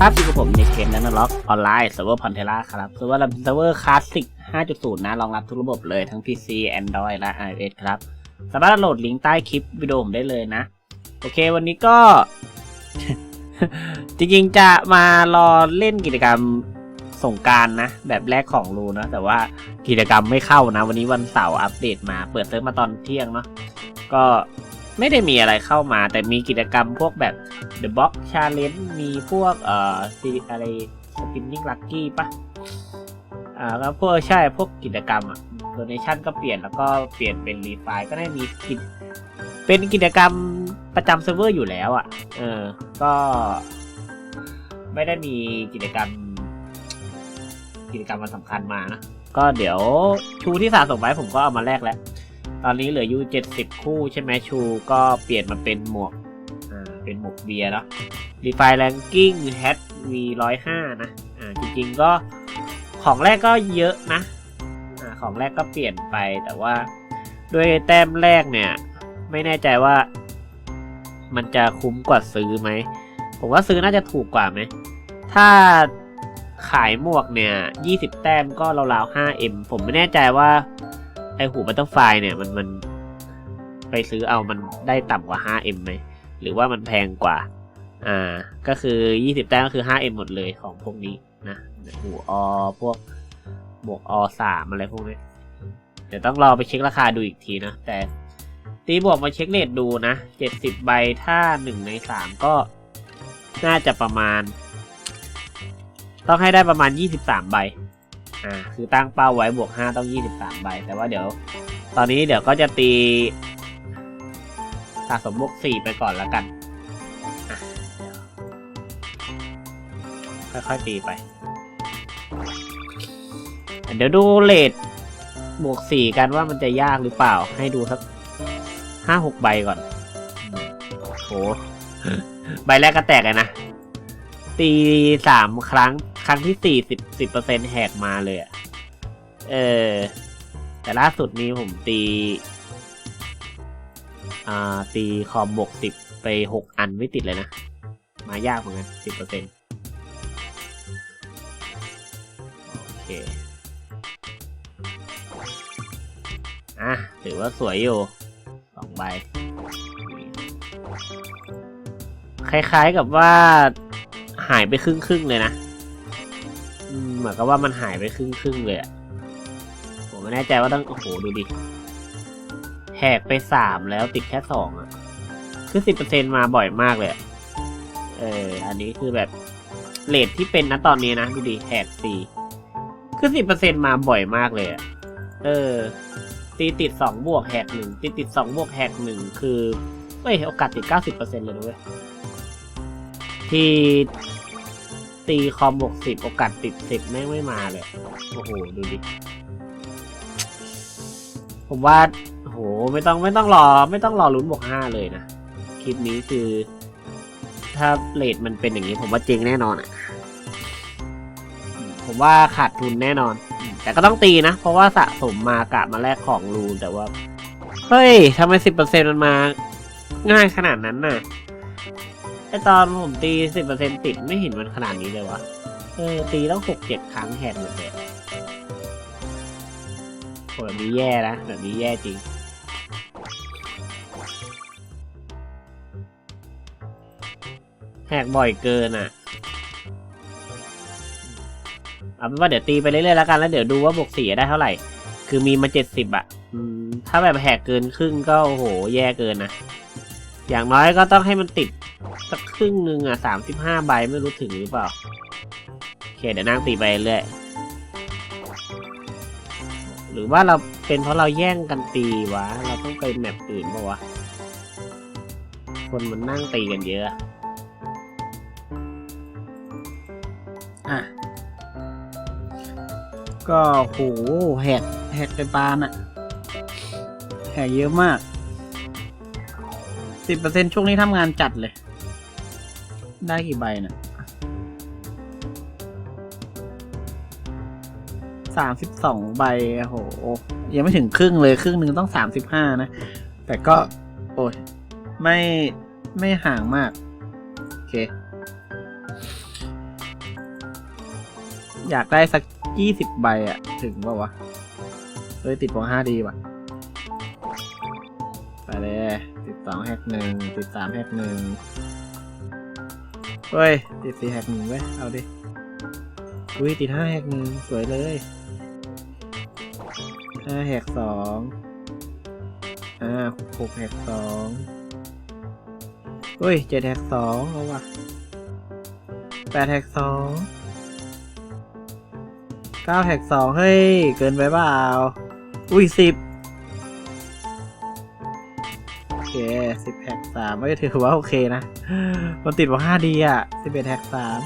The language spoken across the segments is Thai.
ครับอยู่กับผมในเกมนันล็อกออนไลน์เซิร์ฟเวอร์พันเทล่าครับเซิร์ฟเวอร์เซิร์ฟเวอร์คลาสสิก 5.0 นะรองรับทุกระบบเลยทั้ง PC Android และ iOS ครับ สามารถโหลดลิงก์ใต้คลิปวิดีโอผมได้เลยนะ โอเควันนี้ก็ จริงๆจะมารอเล่นกิจกรรมสงการนะ แบบแรกของรูนะแต่ว่ากิจกรรมไม่เข้านะ วันนี้วันเสาร์อัปเดตมาเปิดเซิร์ฟมาตอนเที่ยงเนาะก็ ไม่ได้มีอะไรเข้ามา แต่มีกิจกรรมพวกแบบ The Box Challenge มีพวกเอ่อซีอะไร Spinning Lucky ปะอ่าแล้วพวกใช่พวกกิจกรรมอะ Donation ก็เปลี่ยนแล้วก็เปลี่ยนเป็นรีไฟก็ได้มีกิจเป็นกิจกรรมประจำเซิร์ฟเวอร์อยู่แล้วอะ เออ ก็ไม่ได้มีกิจกรรม กิจกรรมมันสำคัญมานะ ก็เดี๋ยวชูที่สะสมไว้ผมก็เอามาแลกแล้ว ตอนนี้เหลืออยู่เจ็ดสิบคู่ใช่ไหมชู ก็เปลี่ยนมาเป็นหมวกอ่าเป็นหมวกเบียร์เนาะรีไฟแรงกิ้งแฮทวีร้อยห้านะอ่าจริงๆก็ของแรกก็เยอะนะอ่าของแรกก็เปลี่ยนไปแต่ว่าด้วยแต้มแรกเนี่ย ไม่แน่ใจว่า มันจะคุ้มกว่าซื้อไหม ผมว่าซื้อน่าจะถูกกว่าไหม ถ้าขายหมวกเนี่ย 20 แต้มก็ราวๆ 5M ผมไม่แน่ใจว่า ไอหูบัตเตอร์ไฟเนี่ยมันมันไปซื้อเอามันได้ต่ำกว่า 5M ไหม หรือว่ามันแพงกว่า อ่า ก็คือ 20 แต้มก็คือ 5M หมดเลยของพวกนี้นะหูอพวกหมวกอสามอะไรพวกนี้ เดี๋ยวต้องรอไปเช็คราคาดูอีกทีนะ แต่ตีบวกมาเช็คเลทดูนะ 70 ใบถ้า 1 ใน 3 ก็น่าจะประมาณ ต้องให้ได้ประมาณ 23 ใบ อ่าคือตั้งเป้าไว้บวก5ต้อง23ใบ แต่ว่าเดี๋ยว ตอนนี้เดี๋ยวก็จะตีสะสมบวก4ไปก่อนแล้วกันค่อยๆตีไป เดี๋ยวดูเลทบวก4กันว่ามันจะยากหรือเปล่า ให้ดูสัก5-6ใบก่อนอืมโห ใบแรกก็แตกเลยนะ ตีสามครั้ง ครั้งที่สี่สิบสิบเปอร์เซ็นแหกมาเลยอะเออ แต่ล่าสุดนี้ผมตี อ่า ตีคอมบวกสิบไปหกอันไม่ติดเลยนะ มายากเหมือนกันสิบเปอร์เซ็นโอเค อะ ถือว่าสวยอยู่สองใบ คล้ายๆกับว่า หายไปครึ่งครึ่งๆเลยนะเหมือนกับว่ามันหายไปครึ่งครึ่งๆเลยอะผมไม่แน่ใจว่าต้องโอ้โหดูดิแหกไปสามแล้วติดแค่สองอะคือสิบเปอร์เซ็นมาบ่อยมากเลยอเอออันนี้คือแบบเลทที่เป็นนะตอนนี้นะดูดิแหกสี่คือสิบเปอร์เซ็นมาบ่อยมากเลยอะเออ ตีติดสองบวกแหกหนึ่งตีติดสองบวกแหกหนึ่งคือเฮ้ยโอกาสติดเก้าสิบเปอร์เซ็นเลยนะเว้ย ที่ตีคอมบวกสิบโอกาสติดสิบแม่ไม่มาเลย โอ้โห ดูดิ ผมว่าโอ้โห ไม่ต้องไม่ต้องรอ ไม่ต้องรอลุ้นบวกห้าเลยนะ คลิปนี้คือ ถ้าเลทมันเป็นอย่างนี้ ผมว่าเจ๊งแน่นอนอะ ผมว่าขาดทุนแน่นอน แต่ก็ต้องตีนะ เพราะว่าสะสมมากะมาแลกของรูนแต่ว่า เฮ้ยทำไมสิบเปอร์เซ็นต์มันมา ง่ายขนาดนั้นน่ะ ไอตอนผมตีสิบเปอร์เซ็นติดไม่เห็นมันขนาดนี้เลยวะเออตีต้องหกเจ็ดครั้งแหกหมดเลยโหแบบนี้แย่นะแบบนี้แย่จริง แหกบ่อยเกินอะเอาเป็นว่าเดี๋ยวตีไปเรื่อยๆแล้วกันแล้วเดี๋ยวดูว่าบวกสี่ได้เท่าไหร่ คือมีมาเจ็ดสิบอะถ้าแบบแหกเกินครึ่งก็โอ้โห แย่เกินนะอย่างน้อยก็ต้องให้มันติด สักครึ่งหนึ่งอะสามสิบห้าใบไม่รู้ถึงหรือเปล่า โอเค เดี๋ยวนั่งตีไปเรื่อย หรือว่าเราเป็นเพราะเราแย่งกันตีวะ เราต้องไปแมปอื่นปะวะ คนมันนั่งตีกันเยอะ อะ ก็โหแหกแหกเป็นปานอะแหกเยอะมากสิบเปอร์เซ็นช่วงนี้ทำงานจัดเลย ได้กี่ใบเนะี่ยสามสิบสองใบโอ้โห ยังไม่ถึงครึ่งเลยครึ่งหนึ่งต้องสามสิบห้านะ แต่ก็ โอ้ย ไม่ไม่ห่างมาก โอเค อยากได้สักยี่สิบใบอะถึงป่าวะเฮ้ยติดบวกห้าดีว่ะ ไปเลยติดสองแฮกหนึ่งติดสามแฮกหนึ่ง เฮ้ย ติดสี่แฮกหนึ่งเว้ย เอาดิ อุ้ย ติดห้าแฮกหนึ่งสวยเลยห้าแฮกสองอ่าหกแฮกสองอุ้ยเจ็ดแฮกสองเอาว่ะแปดแฮกสองเก้าแฮกสองเฮ้ย เกินไปเปล่า อุ้ยสิบ เคสิบแฮกสามไม่ถือว่าโอเคนะ มันติดว่าห้าดีอะสิบเอ็ดแฮกสาม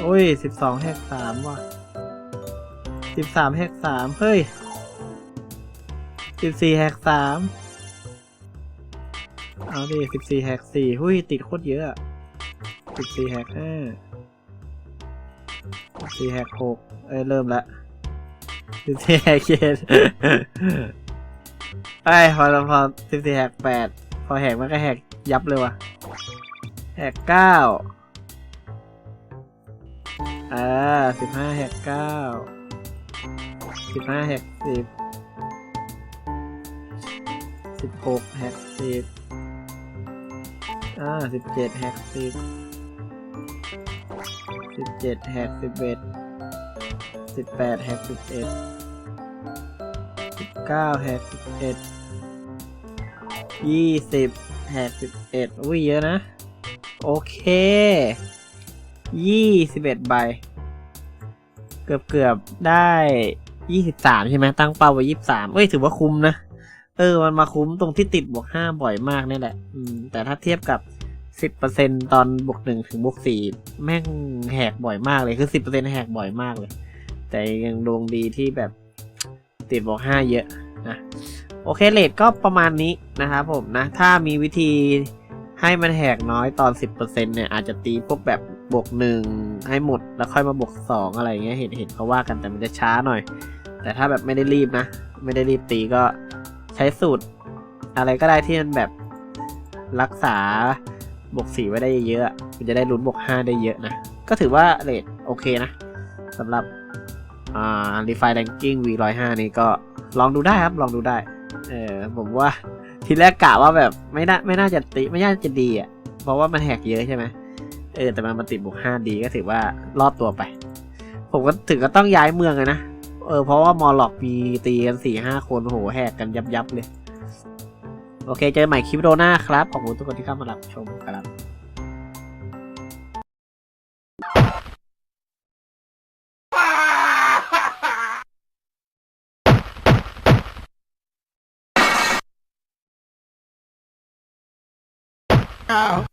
โอ้ยสิบสองแฮกสามว่ะสิบสามแฮกสามเฮ้ยสิบสี่แฮกสามเอาดิสิบสี่แฮกสี่หุ้ยติดโคตรเยอะสิบสี่แฮกห้า สิบสี่แฮกหกเอ้ยเริ่มละสิบสี่แฮกเจ็ดไอ้พอพอสิบสี่แหกแปดพอแหกมันก็แหกยับเลยว่ะแหกเก้าอ่าสิบห้าแหกเก้าสิบห้าแหกสิบสิบหกแหกสิบอ่าสิบเจ็ดแหกสิบ สิบเจ็ดแหกสิบเอ็ดสิบแปดแหกสิบเอ็ดสิบเก้าแหกสิบเอ็ดยี่สิบแหกสิบเอ็ดอุ้ยเยอะนะ โอเคยี่สิบเอ็ดใบ เกือบเกือบได้ยี่สิบสามใช่ไหมตั้งเป้าไว้ยี่สิบสามเอ้ยถือว่าคุ้มนะ เออ มันมาคุ้มตรงที่ติดบวกห้าบ่อยมากนี่แหละ อืม แต่ถ้าเทียบกับ สิบเปอร์เซ็นตอนบวกหนึ่งถึงบวกสี่แม่งแหกบ่อยมากเลยคือสิบเปอร์เซ็นแหกบ่อยมากเลย แต่ยังดวงดีที่แบบติดบวกห้าเยอะนะโอเคเลทก็ประมาณนี้นะครับผมนะ ถ้ามีวิธีให้มันแหกน้อยตอน 10%เนี่ยอาจจะตีพวกแบบบวกหนึ่งให้หมดแล้วค่อยมาบวกสองอะไรเงี้ยเห็นเห็นเขาว่ากันแต่มันจะช้าหน่อย แต่ถ้าแบบไม่ได้รีบนะ ไม่ได้รีบตีก็ใช้สูตร อะไรก็ได้ที่มันแบบรักษา บวกสี่ไว้ได้เยอะมันจะได้ลุ้นบวกห้าได้เยอะนะ ก็ถือว่าเลทโอเคนะสำหรับอ่า Refine Ranking V 1 0 5 นี้ก็ลองดูได้ครับ ลองดูได้ เออผมว่าทีแรกกะว่าแบบไม่น่าไม่น่าจะติไม่น่าจะดีอะ เพราะว่ามันแหกเยอะใช่ไหมเออแต่มันมาติดบวกห้าดีก็ถือว่ารอดตัวไป ผมก็ถึงก็ต้องย้ายเมืองเลยนะ เออเพราะว่ามอลล็อกมีตีกันสี่ห้าคนโหแหกกันยับยับเลย โอเค เจอกันใหม่คลิปวิดีโอหน้าครับ ขอบคุณทุกคนที่เข้ามารับชมครับ Ow.